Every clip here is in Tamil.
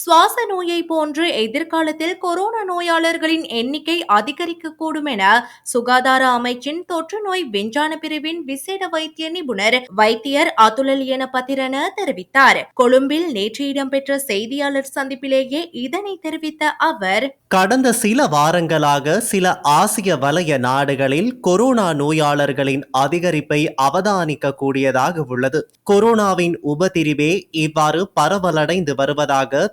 சுவாச நோயை போன்று எதிர்காலத்தில் கொரோனா நோயாளர்களின் எண்ணிக்கை அதிகரிக்கக்கூடும் என சுகாதார அமைச்சின் தொற்று நோய் விஞ்ஞான பிரிவின் விசேட வைத்திய நிபுணர் வைத்தியர் அதுலலியன பத்திரன தெரிவித்தார். கொழும்பில் நேற்று இடம்பெற்ற செய்தியாளர் சந்திப்பிலேயே இதனை தெரிவித்த அவர் கடந்த சில வாரங்களாக சில ஆசிய வலய நாடுகளில் கொரோனா நோயாளர்களின் அதிகரிப்பை அவதானிக்க கூடியதாக உள்ளது. கொரோனாவின் உபதிரிவே இவ்வாறு பரவலடைந்து வருவதாக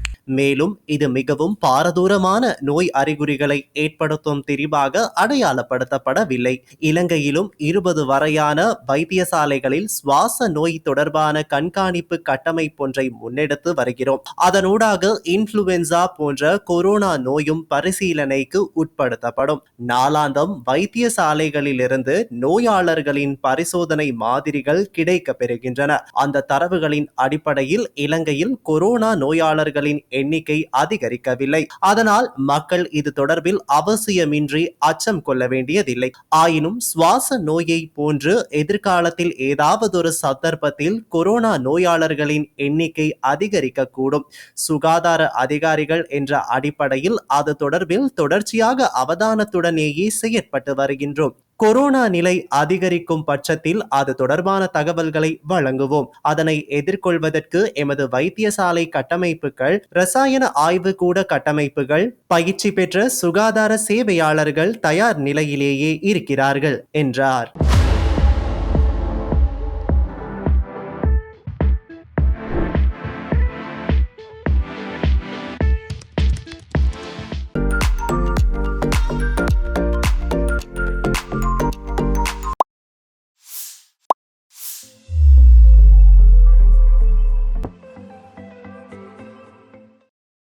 மேலும் இது மிகவும் பாரதூரமான நோய் அறிகுறிகளை ஏற்படுத்தும் திரிபாக அடையாளப்படுத்தப்படவில்லை. இலங்கையிலும் இருபது வரையான வைத்தியசாலைகளில் சுவாச நோய் தொடர்பான கண்காணிப்பு கட்டமைப்பொன்றை முன்னெடுத்து வருகிறோம். அதனூடாக இன்ஃப்ளூயன்சா போன்ற கொரோனா நோயும் பரிசீலனைக்கு உட்படுத்தப்படும். நாளாந்தம் வைத்தியசாலைகளிலிருந்து நோயாளர்களின் பரிசோதனை மாதிரிகள் கிடைக்க பெறுகின்றன அந்த தரவுகளின் அடிப்படையில் இலங்கையில் கொரோனா நோயாளர்களின் எண்ணிக்கை அதிகரிக்கவில்லை. அதனால் மக்கள் இது தொடர்பில் அவசியமின்றி அச்சம் கொள்ள வேண்டியதில்லை. ஆயினும் சுவாச நோயை போன்று எதிர்காலத்தில் ஏதாவதொரு சந்தர்ப்பத்தில் கொரோனா நோயாளர்களின் எண்ணிக்கை அதிகரிக்கக்கூடும். சுகாதார அதிகாரிகள் என்ற அடிப்படையில் அது தொடர்பில் தொடர்ச்சியாக அவதானத்துடனேயே செயற்பட்டு வருகின்றோம். கொரோனா நிலை அதிகரிக்கும் பட்சத்தில் அது தொடர்பான தகவல்களை வழங்குவோம். அதனை எதிர்கொள்வதற்கு எமது வைத்தியசாலை கட்டமைப்புகள் ரசாயன ஆய்வு கூட கட்டமைப்புகள் பயிற்சி பெற்ற சுகாதார சேவையாளர்கள் தயார் நிலையிலேயே இருக்கிறார்கள் என்றார்.